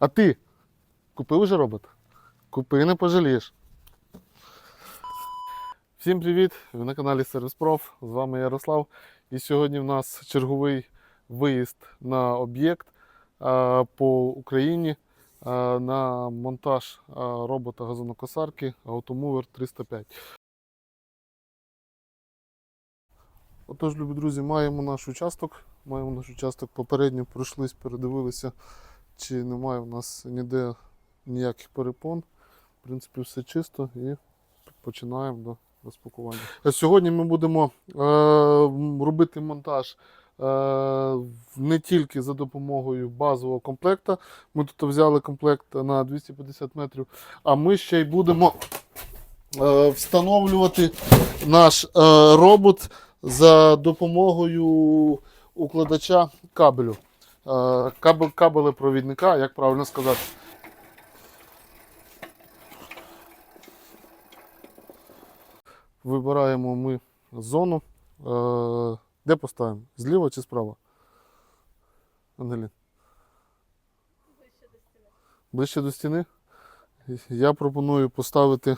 А ти купив уже робот? Купи, не пожалієш. Всім привіт! Ви на каналі Сервіс Проф. З вами Ярослав. І сьогодні в нас черговий виїзд на об'єкт по Україні на монтаж робота газонокосарки Automover 305. Отож, любі друзі, маємо наш участок. Маємо наш участок попередньо пройшлись, передивилися, чи немає в нас ніде ніяких перепон. В принципі, все чисто і починаємо до розпакування. Сьогодні ми будемо е, робити монтаж е, не тільки за допомогою базового комплекта. Ми тут взяли комплект на 250 метрів, а ми ще й будемо е, встановлювати наш е, робот за допомогою укладача кабелю. Е, Кабель, кабелепровідника, як правильно сказати. Вибираємо ми зону. Е, Де поставимо? Зліва чи справа? Ангелін? Ближче до стіни. Я пропоную поставити.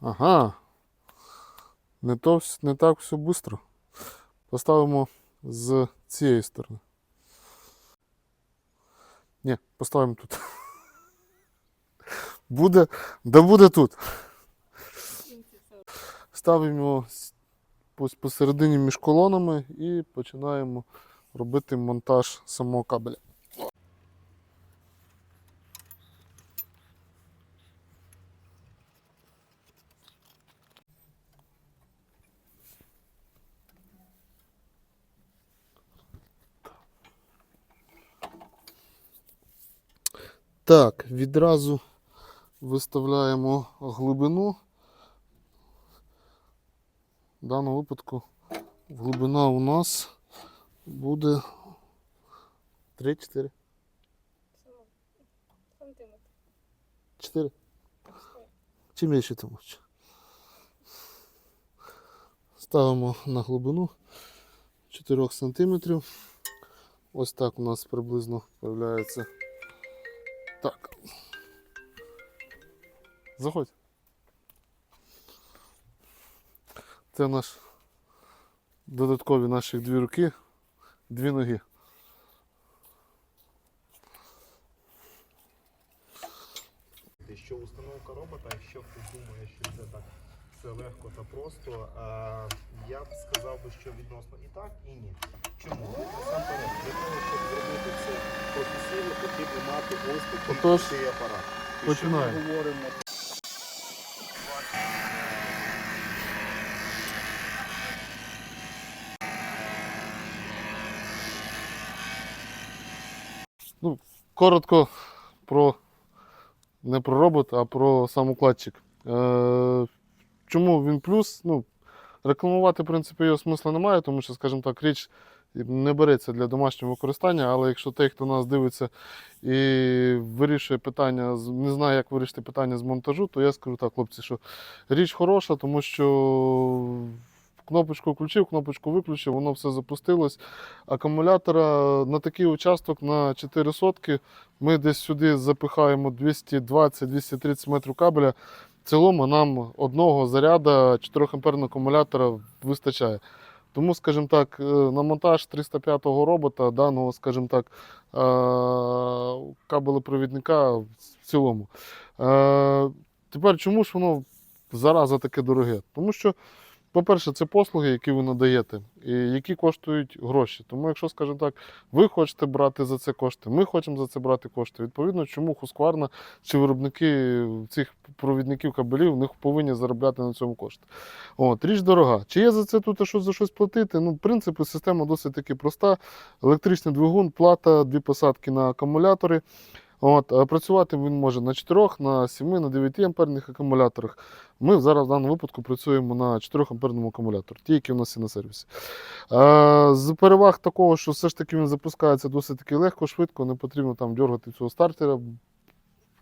Ага. Не, то, не так все швидко. Поставимо з цієї сторони. Ні, поставимо тут. Буде, да буде тут. Ставимо його посередині між колонами і починаємо робити монтаж самого кабеля. Так, відразу виставляємо глибину. В даному випадку глибина у нас буде 3-4. Сантиметр. 4. Чим більше, тим. Ставимо на глибину 4 см. Ось так у нас приблизно з'являється. Так. Заходь. Це наш додаткові наші дві руки, дві ноги. Що установка робота, якщо ти думає, що це так все легко та просто, е, я б сказав би, що відносно і так, і ні. Чому? Насамперед, для того, щоб зробити це професійно, потрібно мати ось такий Отож, крутий апарат. І. Що ми говоримо Коротко про не про робот, а про сам укладчик. Е, чому він плюс? Ну, рекламувати, в принципі, його смисла немає, тому що, скажімо так, річ не береться для домашнього використання, але якщо той, хто нас дивиться і вирішує питання, не знає, як вирішити питання з монтажу, то я скажу так, хлопці, що річ хороша, тому що кнопочку включив, кнопочку виключив, воно все запустилось. Акумулятора на такий участок на 4 сотки ми десь сюди запихаємо 220-230 метрів кабеля. В цілому нам одного заряду 4 амперного акумулятора вистачає. Тому, скажімо так, е, на монтаж 305-го робота, даного, скажімо так, е, кабелепровідника в цілому. Е, Тепер чому ж воно зараза таке дороге? Тому що, по-перше, це послуги, які ви надаєте, і які коштують гроші. Тому, якщо, скажімо так, ви хочете брати за це кошти, ми хочемо за це брати кошти. Відповідно, чому Husqvarna чи виробники цих провідників кабелів них повинні заробляти на цьому кошти. От, річ дорога. Чи є за це тут щось за щось платити? Ну, в принципі, система досить таки проста. Електричний двигун, плата, дві посадки на акумулятори. От, працювати він може на 4, на 7, на 9 амперних акумуляторах. Ми зараз в даному випадку працюємо на 4 амперному акумуляторі, ті, які у нас є на сервісі. Е, З переваг такого, що все ж таки він запускається досить таки легко, швидко, не потрібно там дергати цього стартера.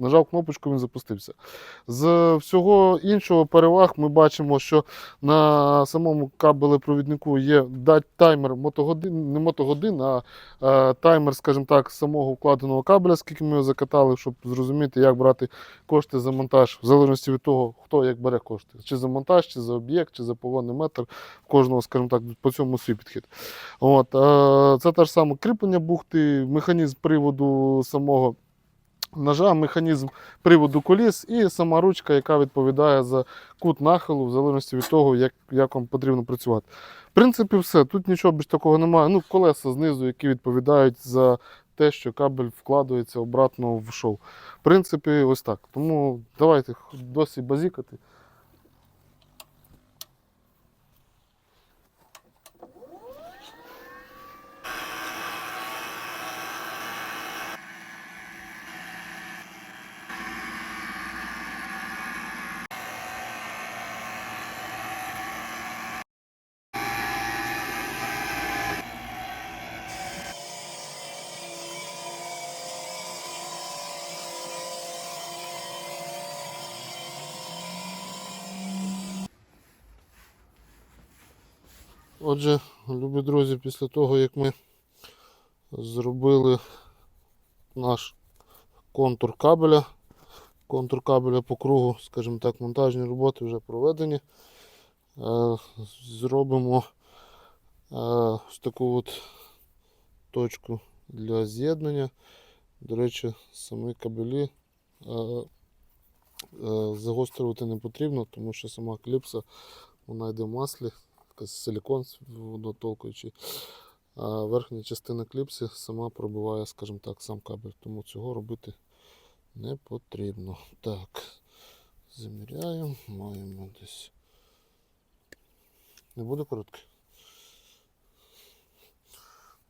Нажав кнопочку, він запустився. З всього іншого переваг ми бачимо, що на самому кабелепровіднику є таймер мотогодин, не мотогодин, а е, таймер, скажімо так, самого вкладеного кабеля, скільки ми його закатали, щоб зрозуміти, як брати кошти за монтаж, в залежності від того, хто як бере кошти. Чи за монтаж, чи за об'єкт, чи за погонний метр. В кожного, скажімо так, по цьому свій підхід. От, е, це те ж саме кріплення бухти, механізм приводу самого ножа, механізм приводу коліс і сама ручка, яка відповідає за кут нахилу, в залежності від того, як, як вам потрібно працювати. В принципі, все. Тут нічого більш такого немає. Ну, колеса знизу, які відповідають за те, що кабель вкладається обратно в шов. В принципі, ось так. Тому давайте досі базікати. Отже, любі друзі, після того, як ми зробили наш контур кабеля, контур кабеля по кругу, скажімо так, монтажні роботи вже проведені. Е, Зробимо е, ось таку от точку для з'єднання. До речі, самі кабелі е, загострювати не потрібно, тому що сама кліпса вона йде в маслі якийсь силікон водотолкуючий. А верхня частина кліпси сама пробиває, скажімо так, сам кабель. Тому цього робити не потрібно. Так, заміряємо, маємо десь. Не буде короткий?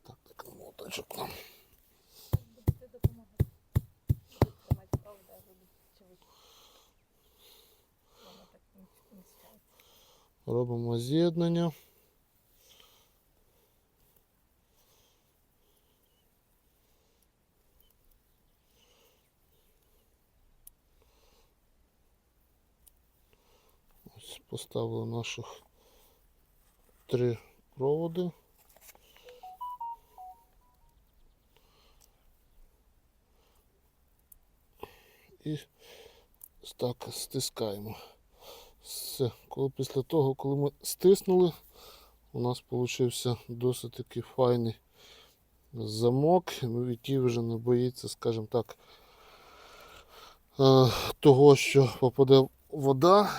Так, так, моточок нам. Це допомога. Тримати правда, робить чоловік. Воно так не не справиться. Робимо з'єднання. Ось поставили наших три проводи. І так стискаємо. Все. Коли після того, коли ми стиснули, у нас вийшов досить такий файний замок, який вже не боїться, скажімо так, е, того, що попаде вода.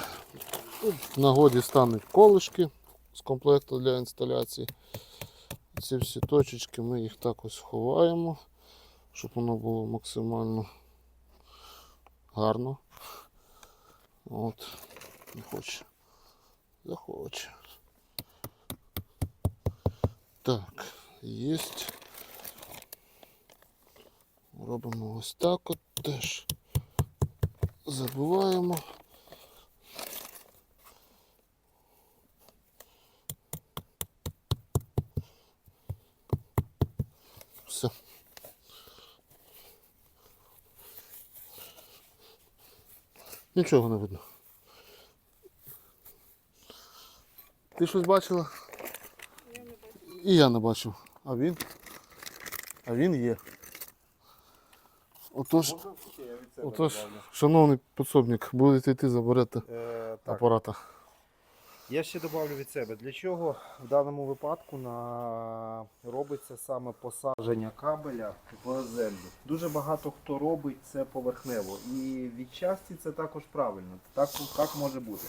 Нагоді стануть колишки з комплекту для інсталяції. Ці всі точечки ми їх так ось ховаємо, щоб воно було максимально гарно. От. Не хоче. Захоче. Так, єсть. Робимо ось так от теж. Забуваємо. Все. Нічого не видно. Ти щось бачила? Я не бачу. І я не бачив. А він? А він є. Отож, Можна я від себе отож добавлю? шановний підсобник, будете йти заберете Е, так. апарата. Я ще добавлю від себе. Для чого в даному випадку на... робиться саме посадження кабеля в землю. Дуже багато хто робить це поверхнево. І відчасті це також правильно. Так, так може бути.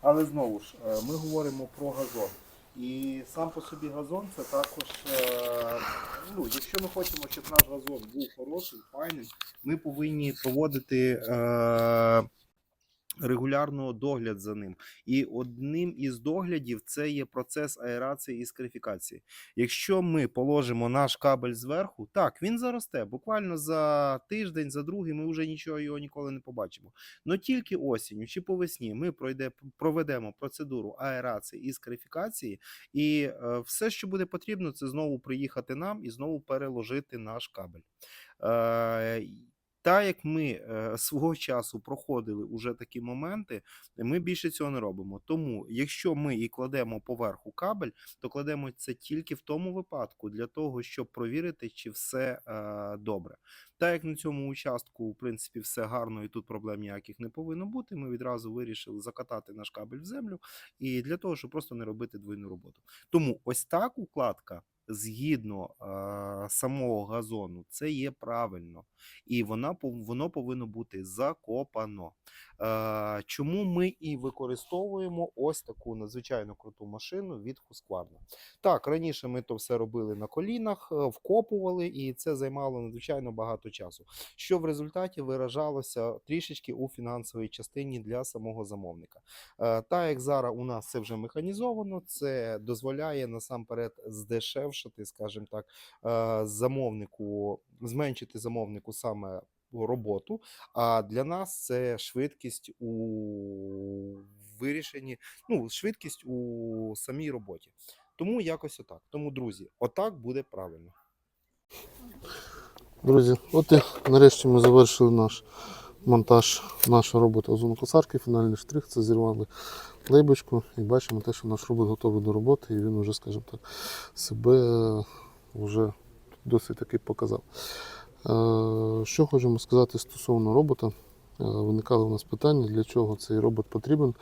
Але знову ж, е, ми говоримо про газон. І сам по собі газон це також, е, ну, якщо ми хочемо, щоб наш газон був хороший, файним, ми повинні проводити е, регулярно догляд за ним. І одним із доглядів це є процес аерації і скарифікації. Якщо ми положимо наш кабель зверху, так він заросте. Буквально за тиждень, за другий, ми вже нічого його ніколи не побачимо. Но тільки осінню чи по весні ми пройде, проведемо процедуру аерації і скарифікації, і е, все, що буде потрібно, це знову приїхати нам і знову переложити наш кабель. Е, так як ми е, свого часу проходили уже такі моменти, ми більше цього не робимо. Тому, якщо ми і кладемо поверху кабель, то кладемо це тільки в тому випадку для того, щоб провірити, чи все е, добре. Так як на цьому участку, в принципі, все гарно і тут проблем ніяких не повинно бути. Ми відразу вирішили закатати наш кабель в землю і для того, щоб просто не робити двойну роботу. Тому ось так укладка згідно е, самого газону, це є правильно, і вона воно повинно бути закопано. Е, чому ми і використовуємо ось таку надзвичайно круту машину від Husqvarna. Так, раніше ми то все робили на колінах, е, вкопували, і це займало надзвичайно багато часу, що в результаті виражалося трішечки у фінансовій частині для самого замовника. Е, Та як зараз у нас це вже механізовано, це дозволяє насамперед здешевшити, скажімо так, замовнику, зменшити замовнику саме роботу. А для нас це швидкість у вирішенні, ну, швидкість у самій роботі. Тому якось отак. Тому, друзі, отак буде правильно. Друзі, от і нарешті ми завершили наш монтаж нашої роботи озонокосарки. Фінальний штрих це зірвали лейбочку і бачимо те, що наш робот готовий до роботи, і він вже, скажімо так, себе вже досить таки показав. Е, Що хочемо сказати стосовно робота? Е, Виникали у нас питання, для чого цей робот потрібен.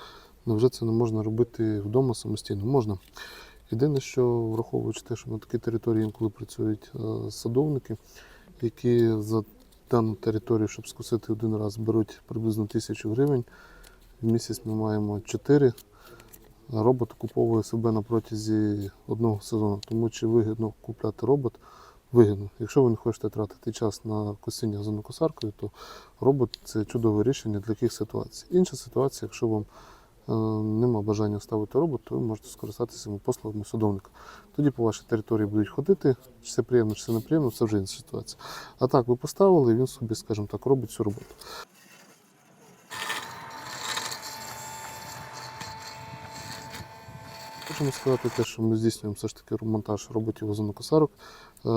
Невже це не можна робити вдома самостійно? Можна. Єдине, що враховуючи те, що на такій території інколи працюють е, садовники, які за дану територію, щоб скосити один раз, беруть приблизно тисячу гривень. В місяць ми маємо 4. А робот окуповує себе на протязі одного сезону. Тому чи вигідно купляти робот? Вигідно. Якщо ви не хочете тратити час на косіння зонокосаркою, то робот це чудове рішення для таких ситуацій. Інша ситуація, якщо вам е, нема бажання ставити робот, то ви можете скористатися послугами садовника. Тоді по вашій території будуть ходити, чи це приємно, чи це неприємно, це вже інша ситуація. А так, ви поставили, і він собі, скажімо так, робить цю роботу. Хочемо сказати те, що ми здійснюємо все ж таки монтаж роботів озонокосарок е,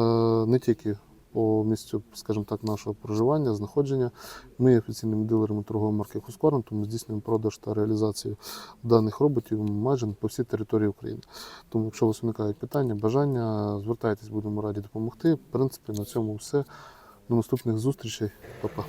не тільки по місцю, скажімо так, нашого проживання, знаходження. Ми є офіційними дилерами торгової марки Husqvarna, тому здійснюємо продаж та реалізацію даних роботів майже по всій території України. Тому, якщо у вас виникають питання, бажання, звертайтесь, будемо раді допомогти. В принципі, на цьому все. До наступних зустрічей. Па-па.